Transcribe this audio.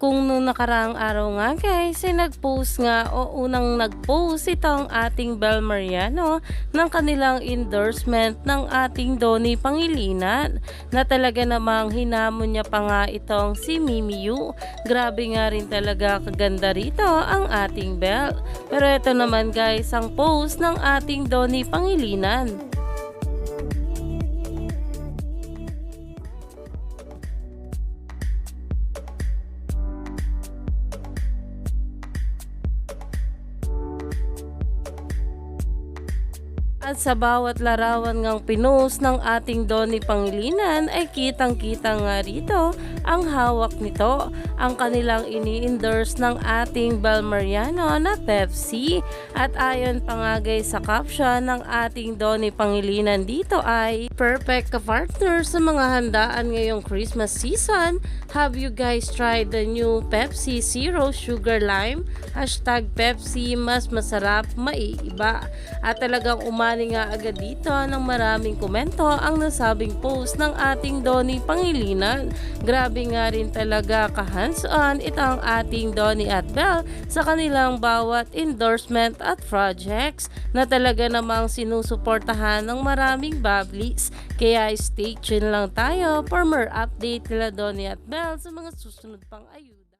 Kung nung nakaraang araw nga guys, ay nag-post nga o unang nag-post itong ating Bel Mariano ng kanilang endorsement ng ating Donnie Pangilinan na talaga namang hinamon niya pa nga itong si Mimi Yu. Grabe nga rin talaga kaganda rito ang ating Bel. Pero ito naman guys ang post ng ating Donnie Pangilinan. At sa bawat larawan ngang pinost ng ating Donnie Pangilinan ay kitang-kita nga rito ang hawak nito, ang kanilang ini-endorse ng ating Bel Mariano na Pepsi. At ayon pa nga guys sa caption ng ating Donnie Pangilinan dito ay Perfect ka-partner sa mga handaan ngayong Christmas season. Have you guys tried the new Pepsi Zero Sugar Lime? Hashtag Pepsi mas masarap, maiiba. At talagang umani nga agad dito ng maraming komento ang nasabing post ng ating Donnie Pangilinan. Grabe nga rin talaga ka-hands-on itong ating Donnie at Belle sa kanilang bawat endorsement at projects na talaga namang sinusuportahan ng maraming bablis. Kaya stay tuned lang tayo for more update nila Donnie at Belle sa mga susunod pang ayun.